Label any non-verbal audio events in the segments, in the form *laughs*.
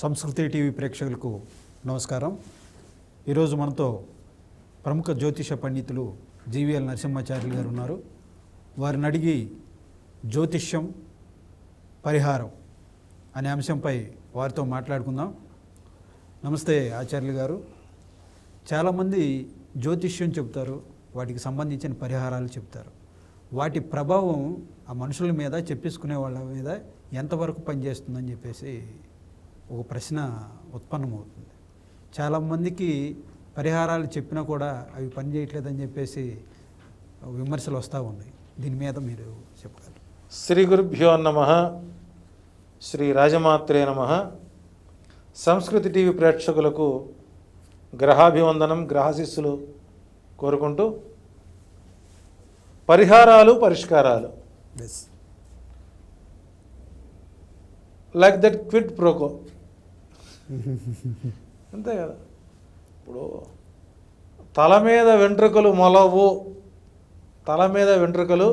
సంస్కృతి టీవీ ప్రేక్షకులకు నమస్కారం. ఈరోజు మనతో ప్రముఖ జ్యోతిష పండితులు జీవీఎల్ నరసింహాచార్యులు గారు ఉన్నారు. వారిని అడిగి జ్యోతిష్యం పరిహారం అనే అంశంపై వారితో మాట్లాడుకుందాం. నమస్తే ఆచార్యులు గారు. చాలామంది జ్యోతిష్యం చెప్తారు వాటికి సంబంధించిన పరిహారాలు చెప్తారు వాటి ప్రభావం ఆ మనుషుల మీద చెప్పేసుకునే వాళ్ళ మీద ఎంతవరకు పనిచేస్తుందని చెప్పేసి ఒక ప్రశ్న ఉత్పన్నమవుతుంది. చాలామందికి పరిహారాలు చెప్పినా కూడా అవి పనిచేయట్లేదని చెప్పేసి విమర్శలు వస్తూ ఉన్నాయి. దీని మీద మీరు చెప్పగలరు. శ్రీ గురుభ్యో నమ. శ్రీ రాజమాత్రే నమ. సంస్కృతి టీవీ ప్రేక్షకులకు గ్రహాభివందనం గ్రహశిస్సులు కోరుకుంటూ పరిహారాలు పరిష్కారాలు. Yes like that quid pro quo *laughs* అంతే కదా ఇప్పుడు తల మీద వెంట్రుకలు మొలవు తల మీద వెంట్రుకలు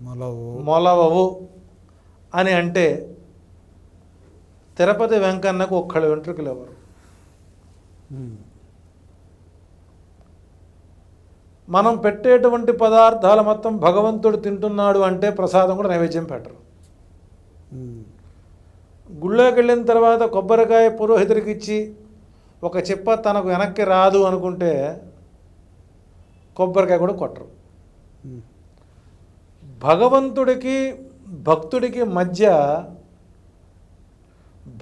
మొలవు మొలవవు అని అంటే తిరుపతి వెంకన్నకు ఒక్కళ్ళు వెంట్రుకలు ఎవరు. మనం పెట్టేటువంటి పదార్థాలు మొత్తం భగవంతుడు తింటున్నాడు అంటే ప్రసాదం కూడా నైవేద్యం పెట్టరు. గుళ్ళోకి వెళ్ళిన తర్వాత కొబ్బరికాయ పురోహితుడికి ఇచ్చి ఒక చెప్ప తనకు వెనక్కి రాదు అనుకుంటే కొబ్బరికాయ కూడా కొట్టరు. భగవంతుడికి భక్తుడికి మధ్య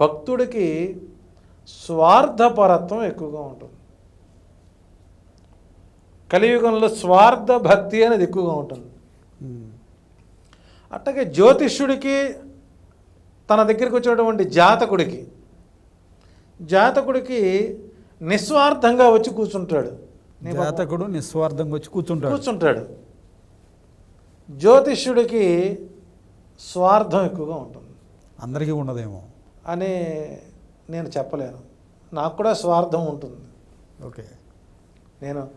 భక్తుడికి స్వార్థపరత్వం ఎక్కువగా ఉంటుంది కలియుగంలో స్వార్థ భక్తి అనేది ఎక్కువగా ఉంటుంది. అట్లాగే జ్యోతిష్యుడికి తన దగ్గరికి వచ్చినటువంటి జాతకుడికి జాతకుడికి నిస్వార్థంగా వచ్చి కూర్చుంటాడు. జాతకుడు నిస్వార్థంగా వచ్చి కూర్చుంటాడు. కూర్చుంటాడు. జ్యోతిష్యుడికి స్వార్థం ఎక్కువగా ఉంటుంది. అందరికీ ఉండదేమో. అని నేను చెప్పలేను. నాకు కూడా స్వార్థం ఉంటుంది. ఓకే. నేను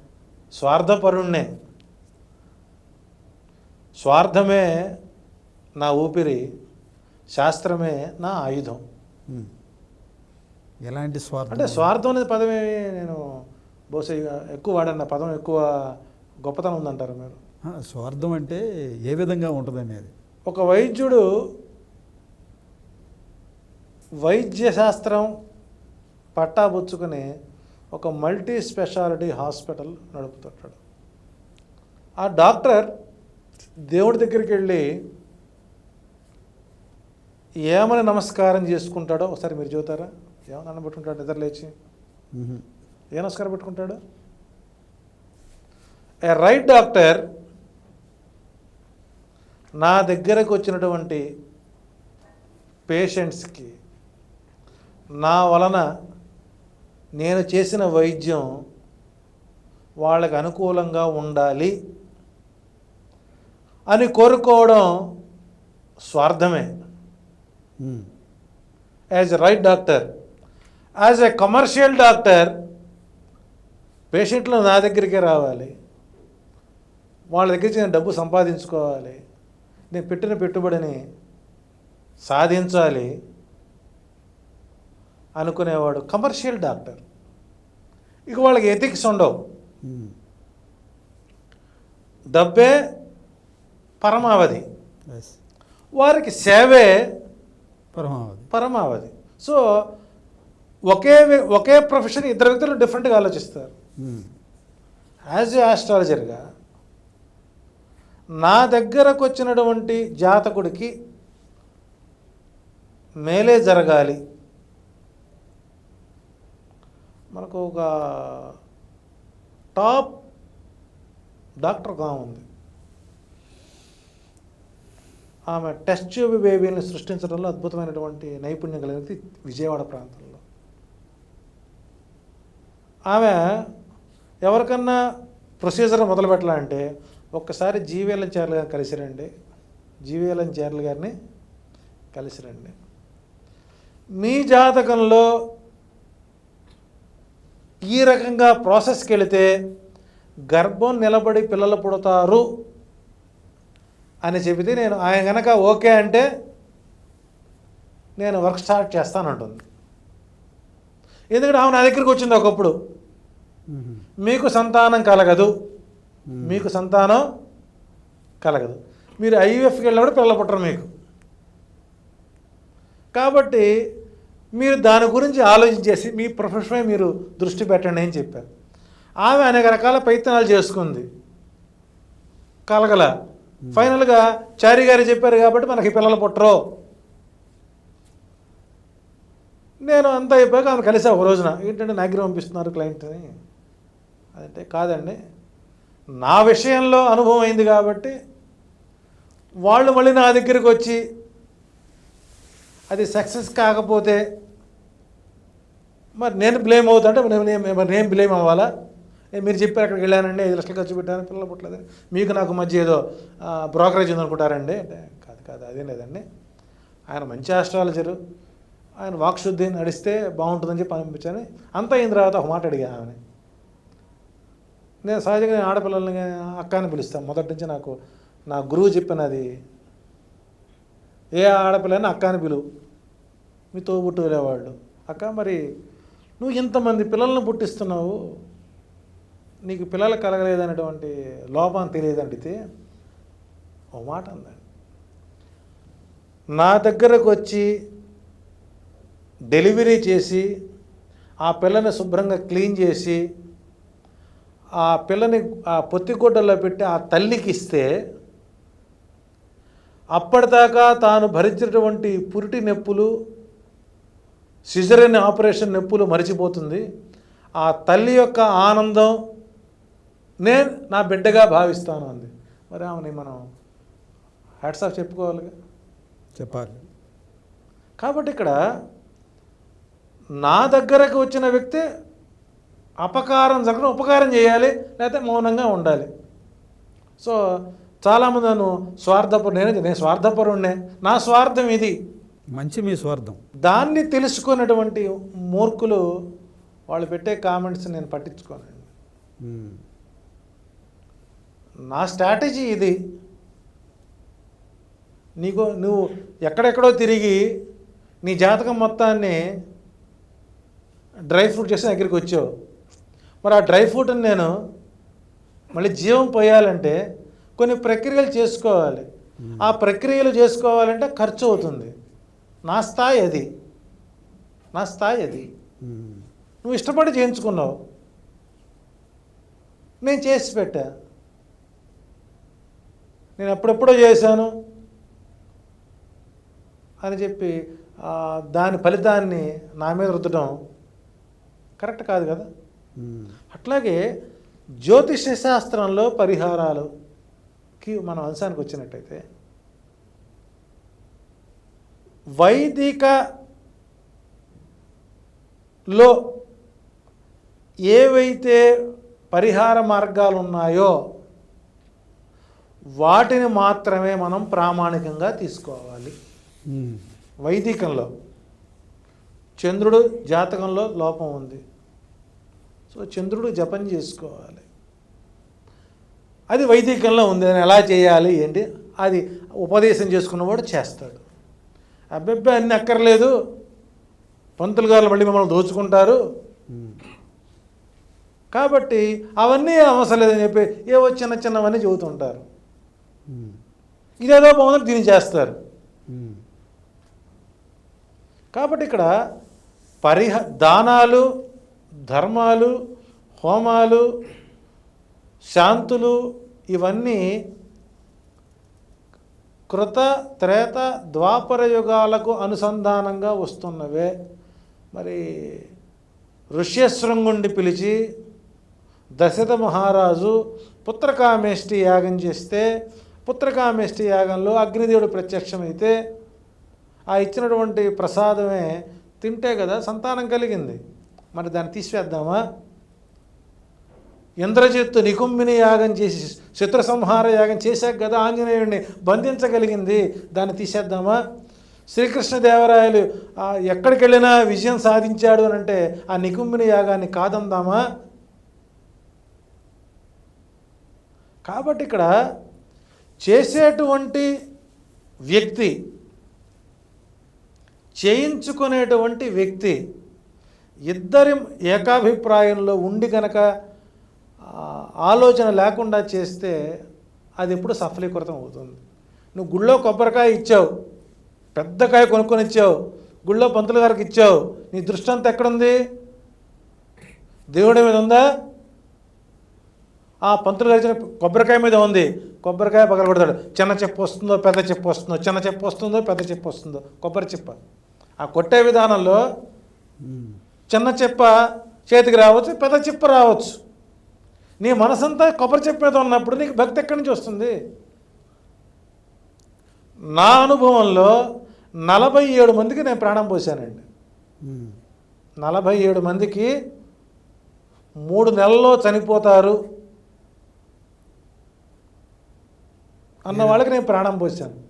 స్వార్థపరుణ్ణే. స్వార్థమే నా ఊపిరి. శాస్త్రమే నా ఆయుధం. ఎలాంటి స్వార్థం? అంటే స్వార్థం అనేది పదమే నేను బహుశా ఎక్కువ వాడన్న పదం ఎక్కువ గొప్పతనం ఉందంటారు మీరు. స్వార్థం అంటే ఏ విధంగా ఉంటుంది అనేది ఒక వైద్యుడు వైద్య శాస్త్రం పట్టాబుచ్చుకుని ఒక మల్టీ స్పెషాలిటీ హాస్పిటల్ నడుపుతుంటాడు. ఆ డాక్టర్ దేవుడి దగ్గరికి వెళ్ళి ఏమని నమస్కారం చేసుకుంటాడో ఒకసారి మీరు చూతారా ఏమని అన్నబెట్టుకుంటాడు నిద్ర లేచి. ఏ నమస్కారం పెట్టుకుంటాడు ఏ రైట్ డాక్టర్ నా దగ్గరకు వచ్చినటువంటి పేషెంట్స్కి నా వలన నేను చేసిన వైద్యం వాళ్ళకి అనుకూలంగా ఉండాలి అని కోరుకోవడం స్వార్థమే. As a right doctor as a commercial doctor పేషెంట్లు నా దగ్గరికే రావాలి. వాళ్ళ దగ్గర నేను డబ్బు సంపాదించుకోవాలి. నేను పెట్టిన పెట్టుబడిని సాధించాలి అనుకునేవాడు కమర్షియల్ డాక్టర్ ఇక వాళ్ళకి ఎథిక్స్ ఉండవు. డబ్బే పరమావధి. ఎస్ వారికి సేవే పరమావధి. పరమావధి. సో ఒకే ఒకే ప్రొఫెషన్ ఇద్దరు వ్యక్తులు డిఫరెంట్గా ఆలోచిస్తారు. యాజ్ ఏ ఆస్ట్రాలజర్గా నా దగ్గరకు వచ్చినటువంటి జాతకుడికి మేలే జరగాలి. మనకు ఒక టాప్ డాక్టర్ ఒక ఆమె టెస్ట్ ట్యూబ్ బేబీని సృష్టించడంలో అద్భుతమైనటువంటి నైపుణ్యం కలిగినది విజయవాడ ప్రాంతంలో. ఆమె ఎవరికన్నా ప్రొసీజర్ మొదలు పెట్టాలంటే ఒక్కసారి జీవీఎల్ఎన్ చేర్ల గారిని కలిసి రండి జీవీఎల్ఎం గారిని కలిసి రండి మీ జాతకంలో ఈ రకంగా ప్రాసెస్కి వెళితే గర్భం నిలబడి పిల్లలు పుడతారు అని చెబితే నేను ఆయన కనుక ఓకే అంటే నేను వర్క్ స్టార్ట్ చేస్తానంటుంది. ఎందుకంటే ఆమె నా దగ్గరికి వచ్చింది ఒకప్పుడు. మీకు సంతానం కలగదు. మీకు సంతానం కలగదు. మీరు ఐవీఎఫ్కి వెళ్ళినప్పుడు పిల్లలు పుట్టరు మీకు. కాబట్టి మీరు దాని గురించి ఆలోచించేసి మీ ప్రొఫెషన్పై మీరు దృష్టి పెట్టండి అని చెప్పారు. ఆమె అనేక రకాల ప్రయత్నాలు చేసుకుంది. కలగల. ఫైనల్గా చారి గారు చెప్పారు కాబట్టి మనకి పిల్లలు పుట్టరు. నేను అంతా అయిపోయాక ఆమె కలిసా ఒక రోజున. ఏంటంటే నా పంపిస్తున్నారు క్లయింట్ని అదంటే కాదండి. నా విషయంలో అనుభవం అయింది కాబట్టి వాళ్ళు మళ్ళీ నా దగ్గరికి వచ్చి అది సక్సెస్ కాకపోతే మరి నేను బ్లేమ్ అవుతా అంటే నేను- మరి నేను బ్లేమ్ అవ్వాలా? మీరు చెప్పారు అక్కడికి వెళ్ళానండి ఐదు లక్షలు ఖర్చు పెట్టాను పిల్లలు పుట్టలేదు. మీకు నాకు మధ్య ఏదో బ్రోకరేజ్ ఉందనుకుంటారండి అంటే కాదు కాదు అదేం లేదండి. ఆయన మంచి ఆస్ట్రాలజరు ఆయన వాక్శుద్ధి నడిస్తే బాగుంటుందని చెప్పి అనిపించాను అంతా అయిన తర్వాత ఒక మాట అడిగా ఆమెని. నేను సహజంగా నేను ఆడపిల్లల్ని అక్క అని పిలుస్తాను. మొదటి నుంచి నాకు నా గురువు చెప్పినది ఏ ఆడపిల్లని అక్క అని పిలువు మీ తోబుట్టు వెళ్ళేవాళ్ళు అక్క మరి నువ్వు ఇంతమంది పిల్లల్ని పుట్టిస్తున్నావు. నీకు పిల్లలు కలగలేదనేటువంటి లోపం తెలియదండితే ఓ మాట అందండి. నా దగ్గరకు వచ్చి డెలివరీ చేసి ఆ పిల్లని శుభ్రంగా క్లీన్ చేసి ఆ పిల్లని ఆ పొత్తిగుడ్డలో పెట్టి ఆ తల్లికి ఇస్తే అప్పటిదాకా తాను భరించినటువంటి పురిటి నొప్పులు సిజరన్ ఆపరేషన్ నొప్పులు మరిచిపోతుంది. ఆ తల్లి యొక్క ఆనందం నేను నా బిడ్డగా భావిస్తాను అంది. మరి ఆమెని మనం హ్యాట్స్ ఆఫ్ చెప్పుకోవాలిగా? చెప్పాలి. కాబట్టి ఇక్కడ నా దగ్గరకు వచ్చిన వ్యక్తి అపకారం జరగడం ఉపకారం చేయాలి లేకపోతే మౌనంగా ఉండాలి. సో చాలామంది నన్ను స్వార్థపరు నేను నేను స్వార్థపరుణ్ణే. నా స్వార్థం ఇది. మంచి మీ స్వార్థం. దాన్ని తెలుసుకున్నటువంటి మూర్ఖులు వాళ్ళు పెట్టే కామెంట్స్ నేను పట్టించుకోనండి. మ్మ్. నా స్ట్రాటజీ ఇది. నీకు నువ్వు ఎక్కడెక్కడో తిరిగి నీ జాతకం మొత్తాన్ని డ్రై ఫ్రూట్ చేసి దగ్గరికి వచ్చావు. మరి ఆ డ్రై ఫ్రూట్ని నేను మళ్ళీ జీవం పోయాలంటే కొన్ని ప్రక్రియలు చేసుకోవాలి. ఆ ప్రక్రియలు చేసుకోవాలంటే ఖర్చు అవుతుంది. నా స్థాయి అది. నా స్థాయి అది. నువ్వు ఇష్టపడి చేయించుకున్నావు. నేను చేసి పెట్టా. నేను ఎప్పుడెప్పుడో చేశాను అని చెప్పి దాని ఫలితాన్ని నా మీద రుద్దడం కరెక్ట్ కాదు కదా. అట్లాగే జ్యోతిష శాస్త్రంలో పరిహారాలుకి మనం అంశానికి వచ్చినట్టయితే వైదిక లో ఏవైతే పరిహార మార్గాలు ఉన్నాయో వాటిని మాత్రమే మనం ప్రామాణికంగా తీసుకోవాలి. వైదికంలో చంద్రుడు జాతకంలో లోపం ఉంది. సో చంద్రుడు జపం చేసుకోవాలి. అది వైదికంలో ఉంది. అని ఎలా చేయాలి ఏంటి? అది ఉపదేశం చేసుకున్నవాడు చేస్తాడు. అబ్బెబ్బే అన్ని అక్కర్లేదు. పంతులు గారు మళ్ళీ మిమ్మల్ని దోచుకుంటారు. కాబట్టి అవన్నీ అవసరం లేదని చెప్పి ఏవో చిన్న చిన్నవన్నీ చెబుతుంటారు. ఇదేదో బాగుందని దీన్ని చేస్తారు. కాబట్టి ఇక్కడ పరిహ దానాలు ధర్మాలు హోమాలు శాంతులు ఇవన్నీ కృత త్రేత ద్వాపర యుగాలకు అనుసంధానంగా వస్తున్నవే మరి ఋష్యశృంగుండి పిలిచి దశరథ మహారాజు పుత్రకామేష్టి యాగం చేస్తే పుత్రకామేష్టి యాగంలో అగ్నిదేవుడు ప్రత్యక్షమైతే ఆ ఇచ్చినటువంటి ప్రసాదమే తింటే కదా సంతానం కలిగింది. మరి దాన్ని తీసివేద్దామా? ఇంద్రజిత్తు నికుంభిని యాగం చేసి శత్రు సంహార యాగం చేశాక కదా ఆంజనేయుడిని బంధించగలిగింది. దాన్ని తీసేద్దామా? శ్రీకృష్ణదేవరాయలు ఎక్కడికి వెళ్ళినా విజయం సాధించాడు అని అంటే ఆ నికుంభిని యాగాన్ని కాదందామా? కాబట్టి ఇక్కడ చేసేటువంటి వ్యక్తి చేయించుకునేటువంటి వ్యక్తి ఇద్దరి ఏకాభిప్రాయంలో ఉండి కనుక ఆలోచన లేకుండా చేస్తే అది ఎప్పుడు సఫలీకృతం అవుతుంది. నువ్వు గుళ్ళో కొబ్బరికాయ ఇచ్చావు పెద్ద కాయ కొనుక్కొని ఇచ్చావు గుళ్ళో పంతులు గారికి ఇచ్చావు నీ దృష్టి అంతా ఎక్కడుంది? దేవుడి మీద ఉందా? ఆ పంతులు గారు కొబ్బరికాయ మీద ఉంది. కొబ్బరికాయ పగలగొడతాడు. చిన్న చెప్పు వస్తుందో పెద్ద చెప్పు వస్తుందో చిన్న చెప్పు వస్తుందో పెద్ద చెప్పు వస్తుందో కొబ్బరి చెప్ప. ఆ కొట్టే విధానంలో చిన్న చెప్ప చేతికి రావచ్చు పెద్ద చెప్ప రావచ్చు. నీ మనసంతా కొబ్బరి చెప్పు మీద ఉన్నప్పుడు నీకు భక్తి ఎక్కడి నుంచి వస్తుంది? నా అనుభవంలో నలభై ఏడు మందికి నేను ప్రాణం పోశానండి. నలభై ఏడు మందికి మూడు నెలల్లో చనిపోతారు. అన్న వాళ్ళకి నేను ప్రాణం పోశాను.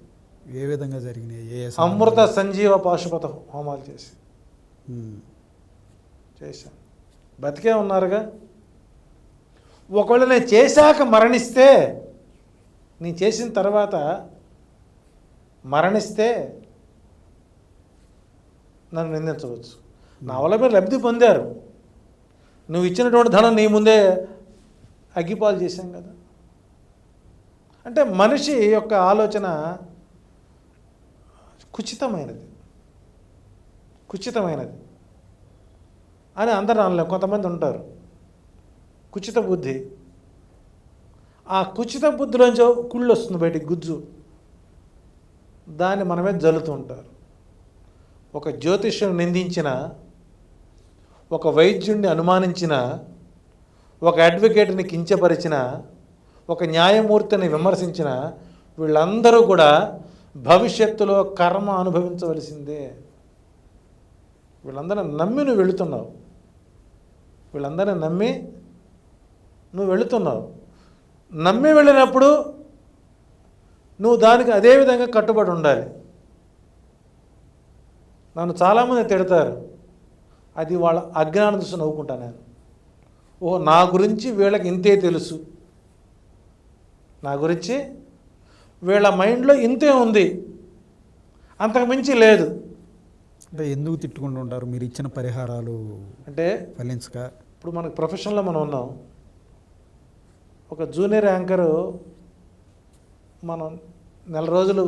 ఏ విధంగా జరిగినాయి? ఏ అమృత సంజీవ పాశుపత హోమాలు చేసి. చేశాను. బతికే ఉన్నారుగా? ఒకవేళ నేను చేశాక మరణిస్తే నేను చేసిన తర్వాత మరణిస్తే నన్ను నిందించవచ్చు. నా వల్ల మీరు లబ్ధి పొందారు. నువ్వు ఇచ్చినటువంటి ధనం నీ ముందే అగ్గిపాలు చేశాం కదా. అంటే మనిషి యొక్క ఆలోచన కుచితమైనది. కుచితమైనది. అని అందరూ అనలేం. కొంతమంది ఉంటారు. కుచిత బుద్ధి. ఆ కుచిత బుద్ధిలోంచి కుళ్ళు వస్తుంది బయటికి గుజ్జు. దాన్ని మనమే జల్లుతూ ఉంటారు. ఒక జ్యోతిష్యుని నిందించిన ఒక వైద్యుడిని అనుమానించిన ఒక అడ్వకేట్ని కించపరిచిన ఒక న్యాయమూర్తిని విమర్శించిన వీళ్ళందరూ కూడా భవిష్యత్తులో కర్మ అనుభవించవలసిందే. వీళ్ళందరిని నమ్మి నువ్వు వెళుతున్నావు. వీళ్ళందరిని నమ్మి నువ్వు వెళుతున్నావు. నమ్మి వెళ్ళినప్పుడు నువ్వు దానికి అదేవిధంగా కట్టుబడి ఉండాలి. నన్ను చాలామంది తిడతారు. అది వాళ్ళ అజ్ఞానం చూసి నవ్వుకుంటాను నేను. ఓ నా గురించి వీళ్ళకి ఇంతే తెలుసు. నా గురించి వీళ్ళ మైండ్లో ఇంతే ఉంది. అంతకు మించి లేదు. అంటే ఎందుకు తిట్టుకుంటూ ఉంటారు? మీరు ఇచ్చిన పరిహారాలు అంటే ఫలించక? ఇప్పుడు మనకి ప్రొఫెషన్లో మనం ఉన్నాం. ఒక జూనియర్ యాంకరు మనం నెల రోజులు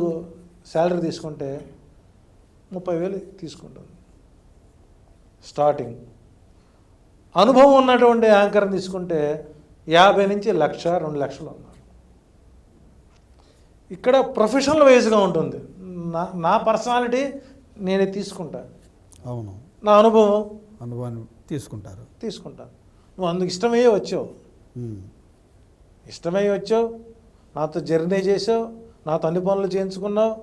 శాలరీ తీసుకుంటే ముప్పై వేలు తీసుకుంటాం స్టార్టింగ్. అనుభవం ఉన్నటువంటి యాంకర్ని తీసుకుంటే యాభై నుంచి లక్ష రెండు లక్షలు ఉన్నారు ఇక్కడ ప్రొఫెషనల్ వైజ్గా ఉంటుంది. నా నా పర్సనాలిటీ నేనే తీసుకుంటా. అవును. నా అనుభవం. అనుభవాన్ని తీసుకుంటారు. తీసుకుంటాను నువ్వు అందుకు ఇష్టమయ్యే వచ్చావు. ఉమ్. ఇష్టమై వచ్చావు. నాతో జర్నీ చేసావు నాతో అన్ని పనులు చేయించుకున్నావు.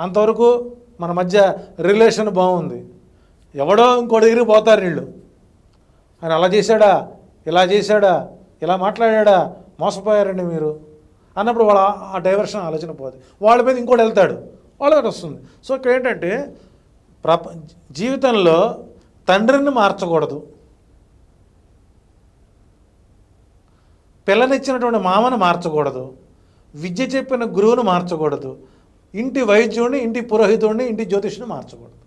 అంతవరకు మన మధ్య రిలేషన్ బాగుంది. ఎవడో ఇంకో దగ్గరికి పోతారు వీళ్ళు. ఆయన అలా చేశాడా? ఇలా చేశాడా? ఇలా మాట్లాడాడా? మోసపోయారండి మీరు. అన్నప్పుడు వాళ్ళ ఆ డైవర్షన్ ఆలోచన పోదు. వాళ్ళ మీద ఇంకోటి వెళ్తాడు. వాళ్ళ మీద వస్తుంది. సో ఇక్కడ ఏంటంటే ప్రప జీవితంలో తండ్రిని మార్చకూడదు. పిల్లనిచ్చినటువంటి మామను మార్చకూడదు. విద్య చెప్పిన గురువును మార్చకూడదు. ఇంటి వైద్యుడిని ఇంటి పురోహితుడిని ఇంటి జ్యోతిష్ని మార్చకూడదు.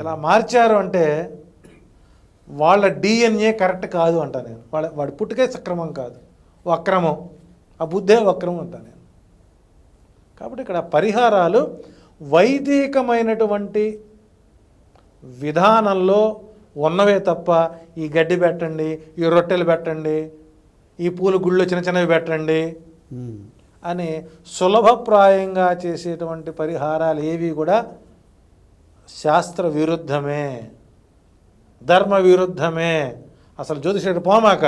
ఇలా మార్చారు అంటే వాళ్ళ డిఎన్ఏ కరెక్ట్ కాదు అంటా నేను. వాళ్ళ వాడి పుట్టుకే సక్రమం కాదు. ఓ అక్రమం. ఆ బుద్ధే వక్రమం అంటా నేను. కాబట్టి ఇక్కడ పరిహారాలు వైదికమైనటువంటి విధానంలో ఉన్నవే తప్ప ఈ గడ్డి పెట్టండి ఈ రొట్టెలు పెట్టండి ఈ పూల గుళ్ళు చిన్న చిన్నవి పెట్టండి. అని సులభప్రాయంగా చేసేటువంటి పరిహారాలు ఏవి కూడా శాస్త్ర విరుద్ధమే ధర్మ విరుద్ధమే అసలు జ్యోతిషుడు పోమాక?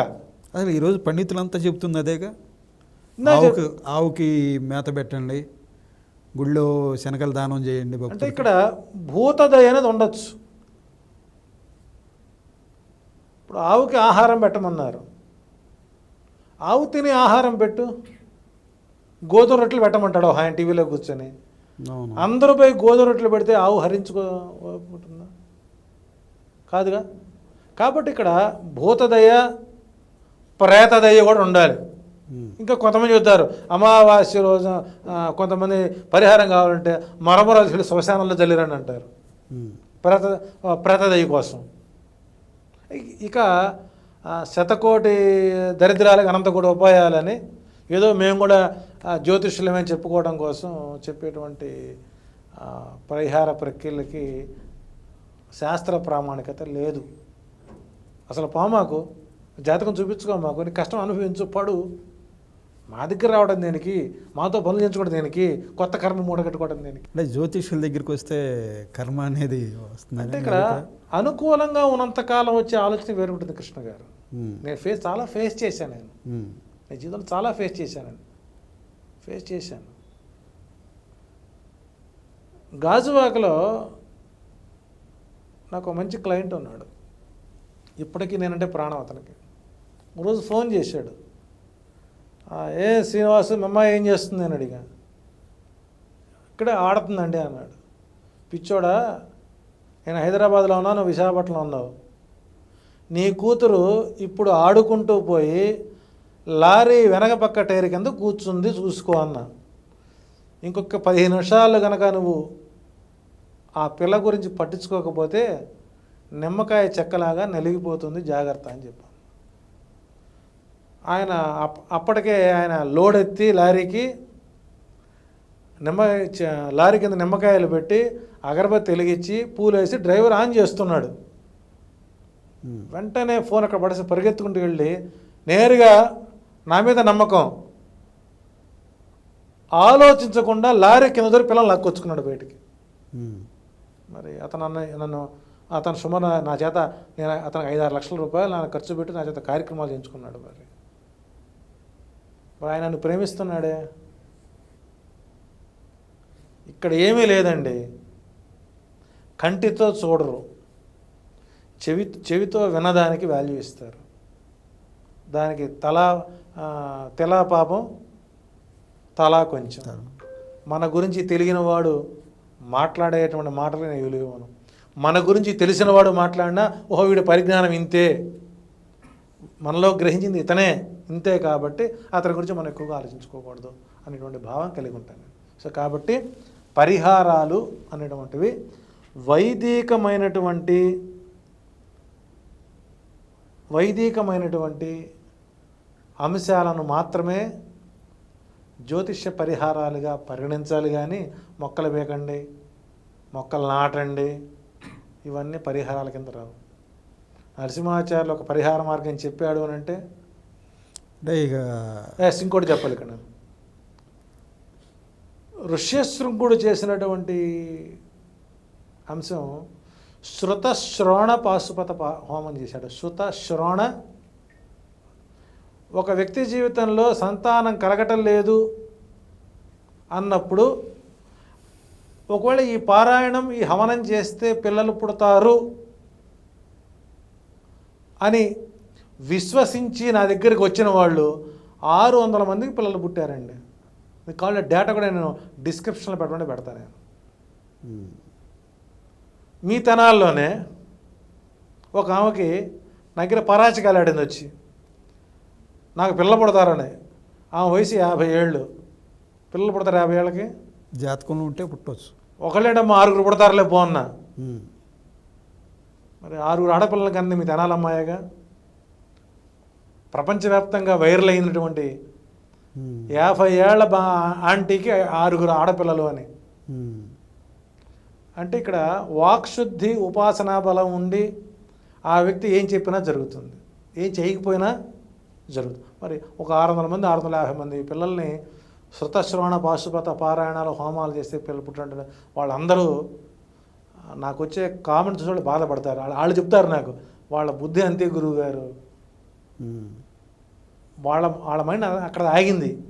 అసలు ఈరోజు పండితులంతా చెప్తుంది అదేగా? ఆవుకి ఆవుకి మేత పెట్టండి గుళ్ళో శనగలు దానం చేయండి అంటే. ఇక్కడ భూతదయ అనేది ఉండొచ్చు. ఇప్పుడు ఆవుకి ఆహారం పెట్టమన్నారు. ఆవు తిని ఆహారం పెట్టు. గోధుమ రొట్టెలు పెట్టమంటాడు ఆయన టీవీలో కూర్చొని. అందరూ పోయి గోధుమ రొట్టెలు పెడితే ఆవు హరించుకోకుంటుందా కాదుగా కాబట్టి ఇక్కడ భూతదయ ప్రేతదయ కూడా ఉండాలి. ఇంకా కొంతమంది చెప్తారు అమావాస్య రోజు కొంతమంది పరిహారం కావాలంటే మరమరాజు వెళ్ళి శ్మశానంలో జల్లిరని అంటారు. ప్రేత ప్రేతదయ్య కోసం ఇక శతకోటి దరిద్రాలకు అనంతకోటి ఉపాయాలని ఏదో మేము కూడా జ్యోతిష్యులమే చెప్పుకోవడం కోసం చెప్పేటువంటి పరిహార ప్రక్రియలకి శాస్త్ర ప్రామాణికత లేదు. అసలు పామాకు జాతకం చూపించుకో మాకు నీ కష్టం అనుభవించు పడు. మా దగ్గర రావడం దేనికి? మాతో పనులు చేయించుకోవడం దేనికి? కొత్త కర్మ మూట కట్టుకోవడం దేనికి? అంటే జ్యోతిష్యుల దగ్గరికి వస్తే కర్మ అనేది వస్తుంది అంటే ఇక్కడ అనుకూలంగా ఉన్నంతకాలం వచ్చే ఆలోచన వేరు ఉంటుంది కృష్ణ గారు. నేను ఫేస్ చాలా ఫేస్ చేశాను నేను. నేను జీవితంలో చాలా ఫేస్ చేశాను నేను. ఫేస్ చేశాను. గాజువాకలో నాకు మంచి క్లయింట్ ఉన్నాడు. ఇప్పటికీ నేనంటే ప్రాణం అతనికి. రోజు ఫోన్ చేశాడు. ఏ శ్రీనివాసు మీ అమ్మాయి ఏం చేస్తుంది? అని అడిగా. ఇక్కడే ఆడుతుందండి అన్నాడు. పిచ్చోడా నేను హైదరాబాద్లో ఉన్నాను నువ్వు విశాఖపట్నంలో ఉన్నావు. నీ కూతురు ఇప్పుడు ఆడుకుంటూ పోయి లారీ వెనక పక్క టైర్ కింద కూర్చుంది చూసుకో అన్న. ఇంకొక పదిహేను నిమిషాలు కనుక నువ్వు ఆ పిల్ల గురించి పట్టించుకోకపోతే నిమ్మకాయ చెక్కలాగా నలిగిపోతుంది జాగ్రత్త అని చెప్పాను ఆయన అప్- అప్పటికే ఆయన లోడ్ ఎత్తి లారీకి నిమ్మ లారీ కింద నిమ్మకాయలు పెట్టి అగరబత్తి వెలిగించి పూలు వేసి డ్రైవర్ ఆన్ చేస్తున్నాడు. వెంటనే ఫోన్ అక్కడ పడేసి పరిగెత్తుకుంటూ వెళ్ళి నేరుగా నా మీద నమ్మకం. ఆలోచించకుండా లారీ కింద దొరికి పిల్లలు లాక్కొచ్చుకున్నాడు బయటికి. మరి అతను నన్ను నన్ను అతను సుమారు నా చేత నేను అతనికి ఐదు ఆరు లక్షల రూపాయలు నా ఖర్చు పెట్టి నా చేత కార్యక్రమాలు చేయించుకున్నాడు మరి. మరి ఆయన నన్ను ప్రేమిస్తున్నాడే. ఇక్కడ ఏమీ లేదండి. కంటితో చూడరు. చెవి చెవితో వినదానికి వాల్యూ ఇస్తారు. దానికి తలా తెలా పాపం తలా కొంచెం. మన గురించి తెలియని వాడు మాట్లాడేటువంటి మాటలు నేను విలువను మన గురించి తెలిసినవాడు మాట్లాడినా ఓహో వీడి పరిజ్ఞానం ఇంతే. మనలో గ్రహించింది ఇతనే ఇంతే కాబట్టి అతని గురించి మనం ఎక్కువగా ఆలోచించుకోకూడదు అనేటువంటి భావం కలిగి ఉంటాను సో కాబట్టి పరిహారాలు అనేటువంటివి వైదికమైనటువంటి వైదికమైనటువంటి అంశాలను మాత్రమే జ్యోతిష్య పరిహారాలుగా పరిగణించాలి కానీ మొక్కలు వేకండి మొక్కలు నాటండి ఇవన్నీ పరిహారాల కింద రావు. నరసింహాచార్యులు ఒక పరిహార మార్గం చెప్పాడు అని అంటే అంటే ఇక ఎస్ ఇంకోటి చెప్పాలి ఇక్కడ. ఋష్యశృంగుడు చేసినటువంటి అంశం శృత శ్రోణ పాశుపత హోమం చేశాడు. శృత శ్రోణ ఒక వ్యక్తి జీవితంలో సంతానం కలగటం లేదు అన్నప్పుడు ఒకవేళ ఈ పారాయణం ఈ హవనం చేస్తే పిల్లలు పుడతారు అని విశ్వసించి నా దగ్గరికి వచ్చిన వాళ్ళు ఆరు వందల మందికి పిల్లలు పుట్టారండి. మీకు కావాలంటే డేటా కూడా నేను డిస్క్రిప్షన్లో పెట్టమని పెడతాను నేను. మీ తెనాల్లోనే ఒక ఆమెకి నా దగ్గర పరాచికాలు ఆడింది వచ్చి నాకు పిల్లలు పుడతారని. ఆమె వయసు యాభై ఏళ్ళు. పిల్లలు పుడతారు యాభై ఏళ్ళకి? జాతకంలో ఉంటే పుట్టవచ్చు ఒకళ్ళేటమ్మా ఆరుగురు పుడతారులే పోన్నా. మరి ఆరుగురు ఆడపిల్లల కన్నా మీ తెనాలమ్మాయగా? ప్రపంచవ్యాప్తంగా వైరల్ అయినటువంటి. యాభై ఏళ్ళ బా ఆంటీకి ఆరుగురు ఆడపిల్లలు అని. అంటే ఇక్కడ వాక్శుద్ధి ఉపాసనా బలం ఉండి ఆ వ్యక్తి ఏం చెప్పినా జరుగుతుంది. ఏం చేయకపోయినా జరుగుతుంది. మరి ఒక ఆరు వందల మంది ఆరు వందల యాభై మంది పిల్లల్ని శృతశ్రవణ పాశుపత పారాయణాలు హోమాలు చేస్తే పిల్లలు పుట్టినట్టు వాళ్ళందరూ నాకు వచ్చే కామెంట్స్ వాళ్ళు బాధపడతారు. వాళ్ళు చెప్తారు నాకు వాళ్ళ బుద్ధి అంతే గురువు గారు. వాళ్ళ వాళ్ళ మైండ్ అక్కడ ఆగింది.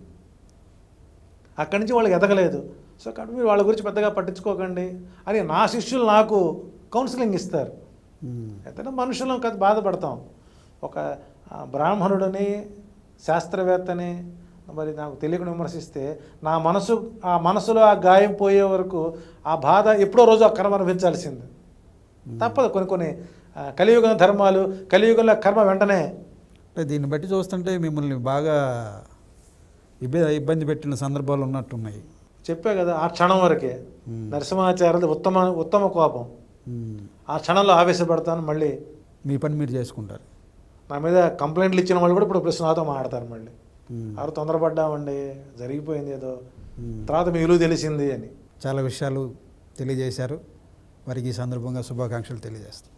అక్కడి నుంచి వాళ్ళకి ఎదగలేదు. సో కాబట్టి మీరు వాళ్ళ గురించి పెద్దగా పట్టించుకోకండి. అని నా శిష్యులు నాకు కౌన్సిలింగ్ ఇస్తారు. అయితే మనుషులం కదా బాధపడతాం. ఒక బ్రాహ్మణుడిని శాస్త్రవేత్తని మరి నాకు తెలియకుండా విమర్శిస్తే నా మనసు ఆ మనసులో ఆ గాయం పోయే వరకు ఆ బాధ ఎప్పుడో రోజు ఆ కర్మ అనుభవించాల్సింది. తప్పదు కొన్ని కొన్ని కలియుగ ధర్మాలు కలియుగంలో కర్మ వెంటనే. అంటే దీన్ని బట్టి చూస్తుంటే మిమ్మల్ని బాగా ఇబ్బంది ఇబ్బంది పెట్టిన సందర్భాలు ఉన్నట్టున్నాయి. చెప్పా కదా ఆ క్షణం వరకే. నరసింహాచార్యులు ఉత్తమ ఉత్తమ కోపం. ఆ క్షణంలో ఆవేశపడతాను మళ్ళీ మీ పని మీరు చేసుకుంటారు. నా మీద కంప్లైంట్లు ఇచ్చిన వాళ్ళు కూడా ఇప్పుడు ప్రశ్న నాతో మాట్లాడతారు మళ్ళీ. ఎవరు తొందరపడ్డామండి జరిగిపోయింది ఏదో. తర్వాత మీ విలువ తెలిసింది అని. చాలా విషయాలు తెలియజేశారు. వారికి ఈ సందర్భంగా శుభాకాంక్షలు తెలియజేస్తాం.